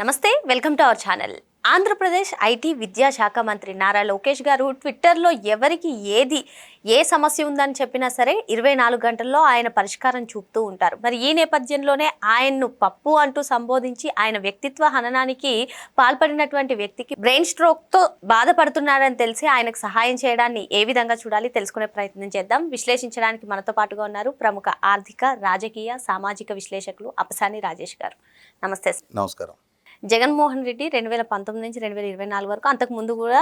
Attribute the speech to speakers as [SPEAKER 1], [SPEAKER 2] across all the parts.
[SPEAKER 1] నమస్తే welcome to our channel. Andhra Pradesh IT విద్యాశాఖ మంత్రి నారా లోకేష్ గారు ట్విట్టర్లో ఎవరికి ఏది ఏ సమస్య ఉందని చెప్పినా సరే ఇరవై నాలుగు గంటల్లో ఆయన పరిష్కారం చూపుతూ ఉంటారు. మరి ఈ నేపథ్యంలోనే ఆయన్ను పప్పు అంటూ సంబోధించి ఆయన వ్యక్తిత్వ హననానికి పాల్పడినటువంటి వ్యక్తికి బ్రెయిన్ స్ట్రోక్తో బాధపడుతున్నారని తెలిసి ఆయనకు సహాయం చేయడాన్ని ఏ విధంగా చూడాలి తెలుసుకునే ప్రయత్నం చేద్దాం. విశ్లేషించడానికి మనతో పాటుగా ఉన్నారు ప్రముఖ ఆర్థిక రాజకీయ సామాజిక విశ్లేషకులు అపసాని రాజేష్ గారు. నమస్తే సార్.
[SPEAKER 2] నమస్కారం.
[SPEAKER 1] జగన్మోహన్ రెడ్డి రెండు వేల పంతొమ్మిది నుంచి రెండు వేల ఇరవై నాలుగు వరకు అంతకు ముందు కూడా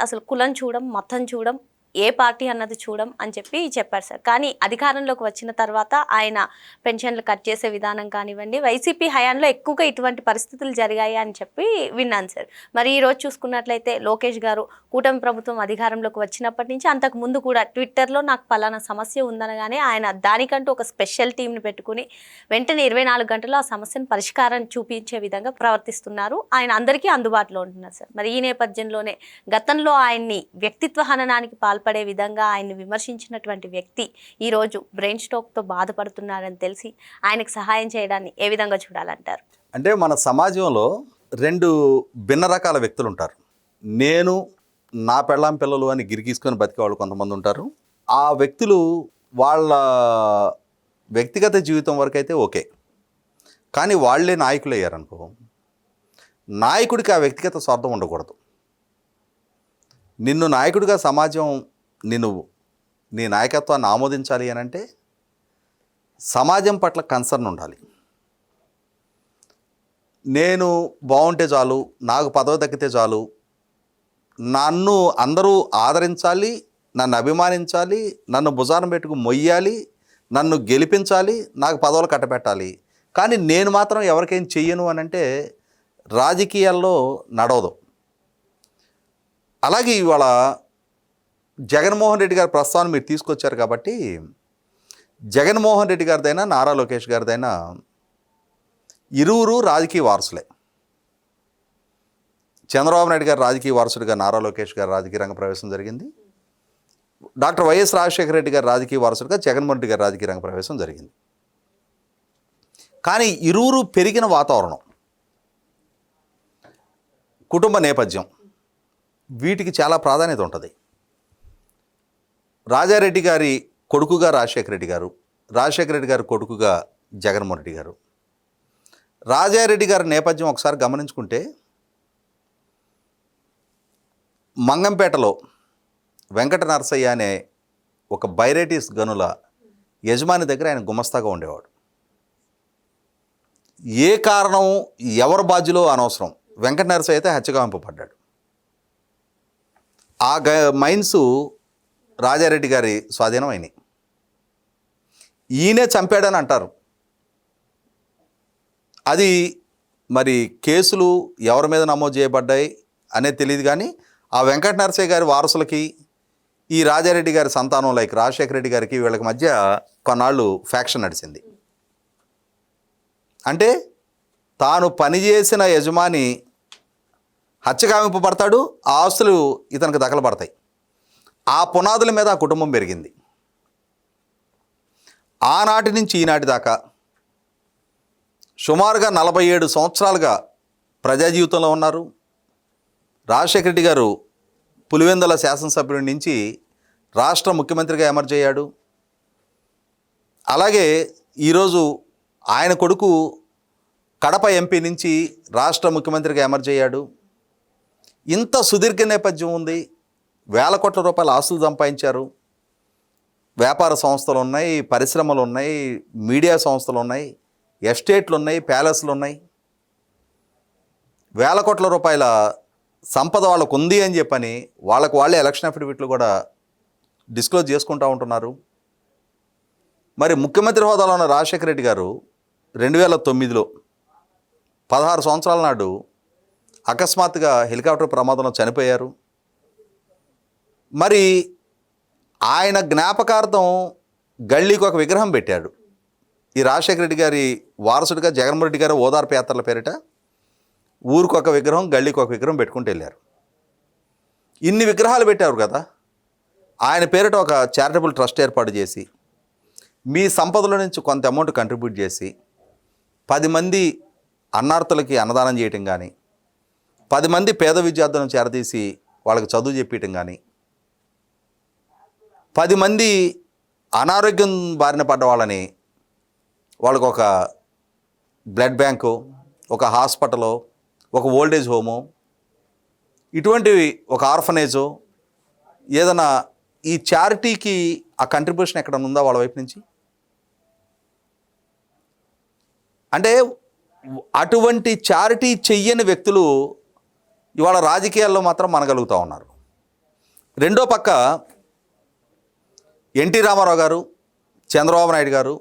[SPEAKER 1] అసలు కులం చూడం మతం చూడం ఏ పార్టీ అన్నది చూడం అని చెప్పి చెప్పారు సార్. కానీ అధికారంలోకి వచ్చిన తర్వాత ఆయన పెన్షన్లు కట్ చేసే విధానం కానివ్వండి వైసీపీ హయాంలో ఎక్కువగా ఇటువంటి పరిస్థితులు జరిగాయి అని చెప్పి విన్నాను సార్. మరి ఈరోజు చూసుకున్నట్లయితే లోకేష్ గారు కూటమి ప్రభుత్వం అధికారంలోకి వచ్చినప్పటి నుంచి అంతకు ముందు కూడా ట్విట్టర్లో నాకు పలానా సమస్య ఉందనగానే ఆయన దానికంటూ ఒక స్పెషల్ టీంని పెట్టుకుని వెంటనే ఇరవై నాలుగు గంటల్లో ఆ సమస్యను పరిష్కారం చూపించే విధంగా ప్రవర్తిస్తున్నారు. ఆయన అందరికీ అందుబాటులో ఉంటున్నారు సార్. మరి ఈ నేపథ్యంలోనే గతంలో ఆయన్ని వ్యక్తిత్వ హననానికి పాల్పడే విధంగా ఆయన్ని విమర్శించినటువంటి వ్యక్తి ఈరోజు బ్రెయిన్ స్ట్రోక్తో బాధపడుతున్నారని తెలిసి ఆయనకు సహాయం చేయడాన్ని ఏ విధంగా చూడాలంటారు?
[SPEAKER 2] అంటే మన సమాజంలో రెండు భిన్న రకాల వ్యక్తులు ఉంటారు. నేను నా పెళ్ళాం పిల్లలు అని గిరిగీసుకొని బతికే వాళ్ళు కొంతమంది ఉంటారు. ఆ వ్యక్తులు వాళ్ళ వ్యక్తిగత జీవితం వరకు అయితే ఓకే. కానీ వాళ్ళే నాయకులు అయ్యారనుకో నాయకుడికి ఆ వ్యక్తిగత స్వార్థం ఉండకూడదు. నిన్ను నాయకుడిగా సమాజం నిన్ను నీ నాయకత్వాన్ని ఆమోదించాలి అని అంటే సమాజం పట్ల కన్సర్న్ ఉండాలి. నేను బాగుంటే చాలు నాకు పదవి దక్కితే చాలు నన్ను అందరూ ఆదరించాలి నన్ను అభిమానించాలి నన్ను భుజాన పెట్టుకు మొయ్యాలి నన్ను గెలిపించాలి నాకు పదవులు కట్టబెట్టాలి. కానీ నేను మాత్రం ఎవరికేం చెయ్యను అని అంటే రాజకీయాల్లో నడవదు. అలాగే ఇవాళ జగన్మోహన్ రెడ్డి గారి ప్రస్తావన మీరు తీసుకొచ్చారు కాబట్టి జగన్మోహన్ రెడ్డి గారిదైనా నారా లోకేష్ గారిదైనా ఇరువురు రాజకీయ వారసులే. చంద్రబాబు నాయుడు గారు రాజకీయ వారసుడిగా నారా లోకేష్ గారు రాజకీయ రంగ ప్రవేశం జరిగింది. డాక్టర్ వైఎస్ రాజశేఖర రెడ్డి గారు రాజకీయ వారసుడిగా జగన్మోహన్ రెడ్డి గారు రాజకీయ రంగ ప్రవేశం జరిగింది. కానీ ఇరువురు పెరిగిన వాతావరణం కుటుంబ నేపథ్యం వీటికి చాలా ప్రాధాన్యత ఉంటుంది. రాజారెడ్డి గారి కొడుకుగా రాజశేఖర రెడ్డి గారు రాజశేఖర రెడ్డి గారి కొడుకుగా జగన్మోహన్ రెడ్డి గారు. రాజారెడ్డి గారి నేపథ్యం ఒకసారి గమనించుకుంటే మంగంపేటలో వెంకట నరసయ్య అనే ఒక బైరేటిస్ గనుల యజమాని దగ్గర ఆయన గుమస్తాగా ఉండేవాడు. ఏ కారణం ఎవరి బాధ్యులో అనవసరం వెంకట నరసయ్య అయితే హత్యగాంపబడ్డాడు ఆ గ మైన్స్ రాజారెడ్డి గారి స్వాధీనం అయినాయి. ఈయనే చంపాడని అంటారు. అది మరి కేసులు ఎవరి మీద నమోదు చేయబడ్డాయి అనేది తెలియదు కానీ ఆ వెంకట నరసయ్య గారి వారసులకి ఈ రాజారెడ్డి గారి సంతానం లైక్ రాజశేఖర రెడ్డి గారికి వీళ్ళకి మధ్య కొన్నాళ్ళు ఫ్యాక్షన్ నడిచింది. అంటే తాను పనిచేసిన యజమాని హత్యగామింపబడతాడు ఆ ఆస్తులు ఇతనికి దఖలపడతాయి. ఆ పునాదుల మీద ఆ కుటుంబం పెరిగింది. ఆనాటి నుంచి ఈనాటి దాకా సుమారుగా నలభై ఏడు సంవత్సరాలుగా ప్రజా జీవితంలో ఉన్నారు. రాజశేఖర రెడ్డి గారు పులివెందుల శాసనసభ్యుడి నుంచి రాష్ట్ర ముఖ్యమంత్రిగా ఎమర్జ్ అయ్యాడు. అలాగే ఈరోజు ఆయన కొడుకు కడప ఎంపీ నుంచి రాష్ట్ర ముఖ్యమంత్రిగా ఎమర్జ్ అయ్యాడు. ఇంత సుదీర్ఘ నేపథ్యం ఉంది. వేల కోట్ల రూపాయల ఆస్తులు సంపాదించారు. వ్యాపార సంస్థలు ఉన్నాయి పరిశ్రమలు ఉన్నాయి మీడియా సంస్థలు ఉన్నాయి ఎస్టేట్లు ఉన్నాయి ప్యాలెస్లు ఉన్నాయి. వేల కోట్ల రూపాయల సంపద వాళ్ళకు ఉంది అని చెప్పని వాళ్ళకు వాళ్ళే ఎలక్షన్ అఫిడవిట్లు కూడా డిస్క్లోజ్ చేసుకుంటూ ఉంటున్నారు. మరి ముఖ్యమంత్రి హోదాలో ఉన్న రాజశేఖర రెడ్డి గారు రెండు వేల తొమ్మిదిలో పదహారు సంవత్సరాల నాడు అకస్మాత్తుగా హెలికాప్టర్ ప్రమాదంలో చనిపోయారు. మరి ఆయన జ్ఞాపకార్థం గళ్ళీకి ఒక విగ్రహం పెట్టాడు. ఈ రాజశేఖర రెడ్డి గారి వారసుడిగా జగన్మోహన్ రెడ్డి గారు ఓదార్పు యాత్రల పేరిట ఊరికి ఒక విగ్రహం గళ్ళీకి ఒక విగ్రహం పెట్టుకుంటూ వెళ్ళారు. ఇన్ని విగ్రహాలు పెట్టారు కదా ఆయన పేరిట ఒక చారిటబుల్ ట్రస్ట్ ఏర్పాటు చేసి మీ సంపదలో నుంచి కొంత అమౌంట్ కంట్రిబ్యూట్ చేసి పది మంది అన్నార్థులకి అన్నదానం చేయటం కానీ పది మంది పేద విద్యార్థులను చేరదీసి వాళ్ళకి చదువు చెప్పడం కానీ పది మంది అనారోగ్యం బారిన పడ్డ వాళ్ళని వాళ్ళకు ఒక బ్లడ్ బ్యాంకు ఒక హాస్పిటలో ఒక ఓల్డేజ్ హోము ఇటువంటివి ఒక ఆర్ఫనేజు ఏదైనా ఈ చారిటీకి ఆ కంట్రిబ్యూషన్ ఎక్కడ ఉందా వాళ్ళ వైపు నుంచి? అంటే అటువంటి చారిటీ చెయ్యని వ్యక్తులు ఇవాళ రాజకీయాల్లో మాత్రం మనగలుగుతూ ఉన్నారు. రెండో పక్క ఎన్టీ రామారావు గారు చంద్రబాబు నాయుడు గారు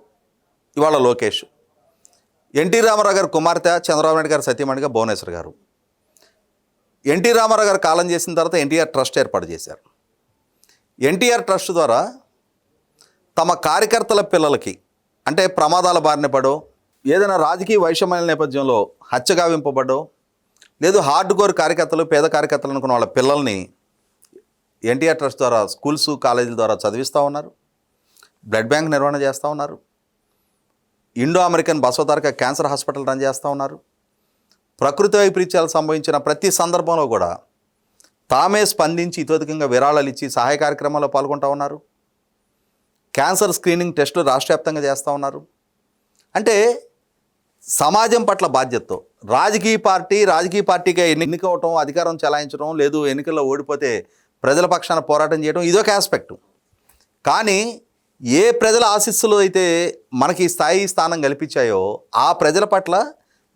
[SPEAKER 2] ఇవాళ లోకేష్. ఎన్టీ రామారావు గారు కుమార్తె చంద్రబాబు నాయుడు గారు సత్యమణిగా భువనేశ్వర్ గారు. ఎన్టీ రామారావు గారు కాలం చేసిన తర్వాత ఎన్టీఆర్ ట్రస్ట్ ఏర్పాటు చేశారు. ఎన్టీఆర్ ట్రస్ట్ ద్వారా తమ కార్యకర్తల పిల్లలకి అంటే ప్రమాదాల బారిన పడో ఏదైనా రాజకీయ వైషమ్యాల నేపథ్యంలో హత్యగావింపబడో లేదు హార్డ్ కోర్ కార్యకర్తలు పేద కార్యకర్తలు అనుకున్న వాళ్ళ పిల్లల్ని ఎన్టీఆర్ ట్రస్ట్ ద్వారా స్కూల్స్ కాలేజీల ద్వారా చదివిస్తూ ఉన్నారు. బ్లడ్ బ్యాంక్ నిర్వహణ చేస్తూ ఉన్నారు. Indo American Basavataraka cancer hospital run చేస్తూ ఉన్నారు. ప్రకృతి వైపరీత్యాలు సంభవించిన ప్రతి సందర్భంలో కూడా తామే స్పందించి ఇతోధికంగా విరాళాలు ఇచ్చి సహాయ కార్యక్రమాల్లో పాల్గొంటూ ఉన్నారు. క్యాన్సర్ స్క్రీనింగ్ టెస్టులు రాష్ట్ర వ్యాప్తంగా చేస్తూ ఉన్నారు. అంటే సమాజం పట్ల బాధ్యతతో రాజకీయ పార్టీ రాజకీయ పార్టీగా ఎన్నికవటం అధికారం చలాయించడం లేదు ఎన్నికల్లో ఓడిపోతే ప్రజల పక్షాన పోరాటం చేయడం ఇదొక ఆస్పెక్టు. కానీ ఏ ప్రజల ఆశీస్సులు అయితే మనకి స్థాయి స్థానం కల్పించాయో ఆ ప్రజల పట్ల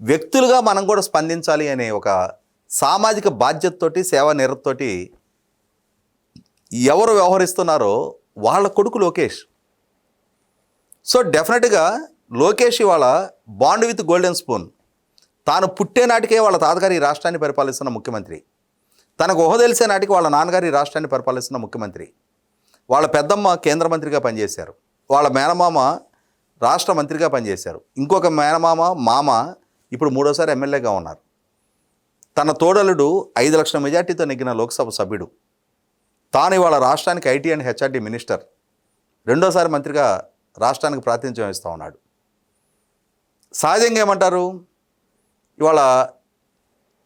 [SPEAKER 2] వ్యక్తులుగా మనం కూడా స్పందించాలి అనే ఒక సామాజిక బాధ్యతతోటి సేవా నిరతతోటి ఎవరు వ్యవహరిస్తున్నారో వాళ్ళ కొడుకు లోకేష్. సో డెఫినెట్గా లోకేష్ ఇవాళ బాండ్ విత్ గోల్డెన్ స్పూన్. తాను పుట్టే నాటికే వాళ్ళ తాతగారి ఈ రాష్ట్రాన్ని పరిపాలిస్తున్న ముఖ్యమంత్రి. తనకు ఊహ తెలిసే నాటికి వాళ్ళ నాన్నగారి ఈ రాష్ట్రాన్ని పరిపాలిస్తున్న ముఖ్యమంత్రి. వాళ్ళ పెద్దమ్మ కేంద్ర మంత్రిగా పనిచేశారు. వాళ్ళ మేనమామ రాష్ట్ర మంత్రిగా పనిచేశారు. ఇంకొక మేనమామ మామ ఇప్పుడు మూడోసారి ఎమ్మెల్యేగా ఉన్నారు. తన తోడలుడు ఐదు లక్షల మెజార్టీతో నెగ్గిన లోక్సభ సభ్యుడు. తాను ఇవాళ రాష్ట్రానికి ఐటీ అండ్ హెచ్ఆర్డి మినిస్టర్. రెండోసారి మంత్రిగా రాష్ట్రానికి ప్రాతినిధ్యం ఇస్తూ ఉన్నాడు. సహజంగా ఏమంటారు? ఇవాళ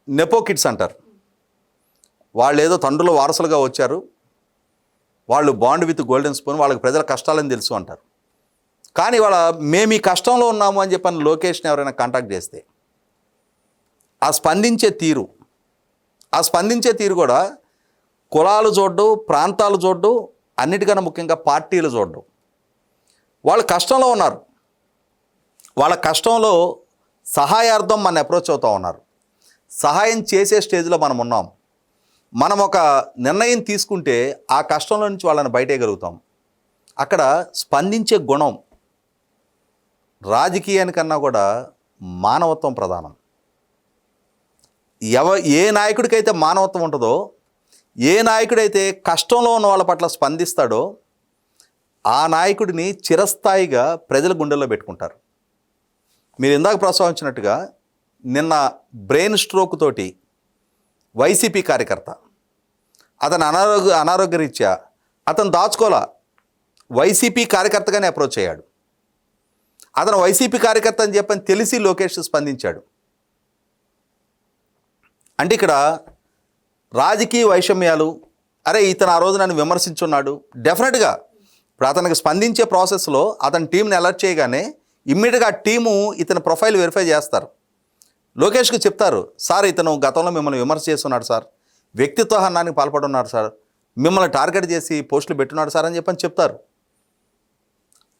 [SPEAKER 2] నెపో కిడ్స్ అంటారు. వాళ్ళు ఏదో తండ్రుల వారసులుగా వచ్చారు. వాళ్ళు బాండ్ విత్ గోల్డెన్ స్పూన్ వాళ్ళకి ప్రజల కష్టాలని తెలుసు అంటారు. కానీ వాళ్ళ మేము ఈ కష్టంలో ఉన్నాము అని చెప్పని లోకేష్ని ఎవరైనా కాంటాక్ట్ చేస్తే ఆ స్పందించే తీరు ఆ స్పందించే తీరు కూడా కులాలు చూడ్డు ప్రాంతాలు చూడ్డు అన్నిటికన్నా ముఖ్యంగా పార్టీలు చూడ్డు. వాళ్ళు కష్టంలో ఉన్నారు. వాళ్ళ కష్టంలో సహాయార్థం మన అప్రోచ్ అవుతూ ఉన్నారు. సహాయం చేసే స్టేజ్లో మనం ఉన్నాం. మనం ఒక నిర్ణయం తీసుకుంటే ఆ కష్టంలో నుంచి వాళ్ళని బయటేయగలుగుతాం అక్కడ స్పందించే గుణం రాజకీయానికన్నా కూడా మానవత్వం ప్రధానం. ఎవ ఏ నాయకుడికైతే మానవత్వం ఉంటుందో ఏ నాయకుడైతే కష్టంలో ఉన్న వాళ్ళ పట్ల స్పందిస్తాడో ఆ నాయకుడిని చిరస్థాయిగా ప్రజల గుండెల్లో పెట్టుకుంటారు. మీరు ఇందాక ప్రస్తావించినట్టుగా నిన్న బ్రెయిన్ స్ట్రోక్ తోటి వైసీపీ కార్యకర్త అతను అనారోగ్య అనారోగ్యరీత్యా అతను దాచుకోలా వైసీపీ కార్యకర్తగానే అప్రోచ్ అయ్యాడు. అతను వైసీపీ కార్యకర్త అని చెప్పని తెలిసి లోకేష్ స్పందించాడు. అంటే ఇక్కడ రాజకీయ వైషమ్యాలు అరే ఇతను ఆ రోజు నన్ను విమర్శించున్నాడు. డెఫినెట్గా ఇప్పుడు అతనికి స్పందించే ప్రాసెస్లో అతని టీంని అలర్ట్ చేయగానే ఇమ్మీడియట్గా టీము ఇతని ప్రొఫైల్ వెరిఫై చేస్తారు. లోకేష్కి చెప్తారు సార్ ఇతను గతంలో మిమ్మల్ని విమర్శ చేస్తున్నాడు సార్. వ్యక్తిత్వ హనానికి పాల్పడున్నాడు సార్. మిమ్మల్ని టార్గెట్ చేసి పోస్టులు పెట్టున్నాడు సార్ అని చెప్పని చెప్తారు.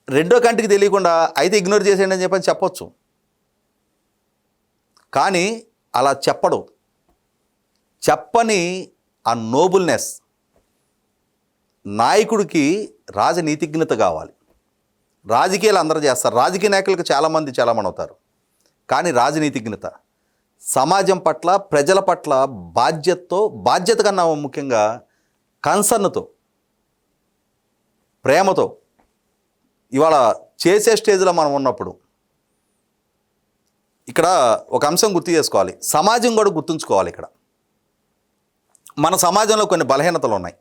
[SPEAKER 2] రెండో కంటికి తెలియకుండా అయితే ఇగ్నోర్ చేసేయండి అని చెప్పని చెప్పొచ్చు. కానీ అలా చెప్పడు. చెప్పని ఆ నోబుల్నెస్ నాయకుడికి రాజనీతిజ్ఞత కావాలి. రాజకీయాలు అందరూ చేస్తారు. రాజకీయ నాయకులకు చాలామంది చాలామంది అవుతారు కానీ రాజనీతిజ్ఞత సమాజం పట్ల ప్రజల పట్ల బాధ్యతతో బాధ్యత కన్నా ముఖ్యంగా కన్సర్న్తో ప్రేమతో ఇవాళ చేసే స్టేజ్లో మనం ఉన్నప్పుడు ఇక్కడ ఒక అంశం గుర్తు చేసుకోవాలి. సమాజం కూడా గుర్తుంచుకోవాలి ఇక్కడ. మన సమాజంలో కొన్ని బలహీనతలు ఉన్నాయి.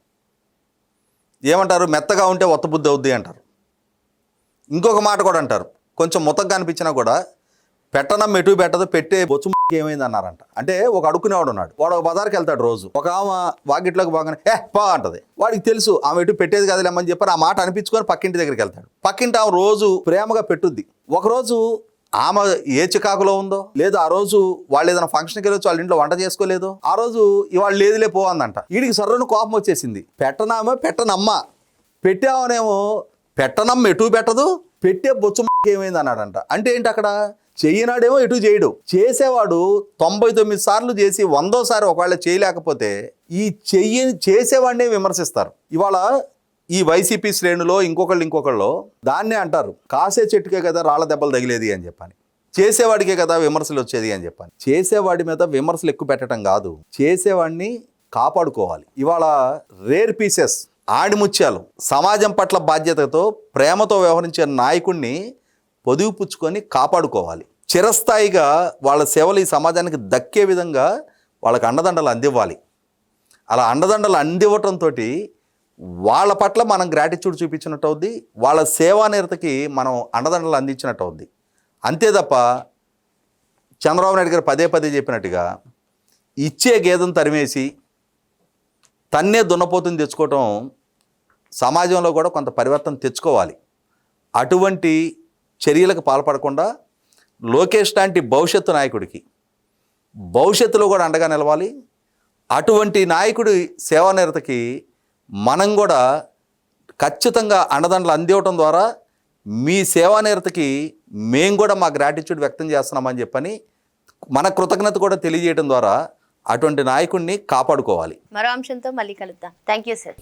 [SPEAKER 2] ఏమంటారు? మెత్తగా ఉంటే ఒత్తబుద్ధి అవుద్ది అంటారు. ఇంకొక మాట కూడా అంటారు. కొంచెం ముతగ్గా అనిపించినా కూడా పెట్టడం ఎటు పెట్టదు పెట్టే బొచ్చు ఏమైంది అన్నారంట అంటే ఒక అడుక్కునేవాడు ఉన్నాడు. వాడు ఒక బజార్కి వెళ్తాడు రోజు. ఒక ఆమె వాకిట్లోకి బాగానే ఏ బా అంటది. వాడికి తెలుసు ఆమె ఎటు పెట్టేది కదలేమని చెప్పి ఆ మాట అనిపించుకొని పక్కింటి దగ్గరికి వెళ్తాడు. పక్కింటి ఆమె రోజు ప్రేమగా పెట్టుద్ది. ఒకరోజు ఆమె ఏ చికాకులో ఉందో లేదు ఆ రోజు వాళ్ళు ఏదైనా ఫంక్షన్కి వెళ్ళొచ్చు వాళ్ళ ఇంట్లో వంట చేసుకోలేదు ఆ రోజు ఇవాళ లేదులే పోవందంట వీడికి సర్రను కోపం వచ్చేసింది. పెట్టనామో పెట్టనమ్మ. పెట్టామనేమో పెట్టనం ఎటు పెట్టదు? పెట్టే బొచ్చు ఏమైంది అన్నాడంట. అంటే ఏంటి అక్కడ? చెయ్యనాడేమో ఎటు చేయడు. చేసేవాడు తొంభై తొమ్మిది సార్లు చేసి వందోసారి ఒకవేళ చేయలేకపోతే ఈ చెయ్యి చేసేవాడినే విమర్శిస్తారు. ఇవాళ ఈ వైసీపీ శ్రేణులో ఇంకొకళ్ళు ఇంకొకళ్ళు దాన్నే అంటారు. కాసే చెట్టుకే కదా రాళ్ళ దెబ్బలు తగిలేది అని చెప్పని. చేసేవాడికే కదా విమర్శలు వచ్చేది అని చెప్పాను. చేసేవాడి మీద విమర్శలు ఎక్కువ పెట్టడం కాదు. చేసేవాడిని కాపాడుకోవాలి. ఇవాళ రేర్ పీసెస్ ఆడిముత్యాలు సమాజం పట్ల బాధ్యతతో ప్రేమతో వ్యవహరించే నాయకుడిని పొదుగు పుచ్చుకొని కాపాడుకోవాలి. చిరస్థాయిగా వాళ్ళ సేవలు ఈ సమాజానికి దక్కే విధంగా వాళ్ళకి అండదండలు అందివ్వాలి. అలా అండదండలు అందివ్వటంతో వాళ్ళ పట్ల మనం గ్రాటిట్యూడ్ చూపించినట్టు అవుద్ది వాళ్ళ సేవానిరతకి మనం అండదండలు అందించినట్టు అవుద్ది అంతే తప్ప చంద్రబాబు నాయుడు గారు పదే పదే చెప్పినట్టుగా ఇచ్చే గేదెను తరిమేసి తన్నే దున్నపోతుని తెచ్చుకోవటం సమాజంలో కూడా కొంత పరివర్తన తెచ్చుకోవాలి. అటువంటి చర్యలకు పాల్పడకుండా లోకేష్ లాంటి భవిష్యత్తు నాయకుడికి భవిష్యత్తులో కూడా అండగా నిలవాలి. అటువంటి నాయకుడి సేవానిరతకి మనం కూడా ఖచ్చితంగా అండదండలు అందివ్వటం ద్వారా మీ సేవానిరతకి మేము కూడా మా గ్రాటిట్యూడ్ వ్యక్తం చేస్తున్నామని చెప్పని మన కృతజ్ఞత కూడా తెలియజేయడం ద్వారా అటువంటి నాయకుడిని కాపాడుకోవాలి.
[SPEAKER 1] మరో అంశంతో మళ్ళీ కలుద్దాం. Thank you sir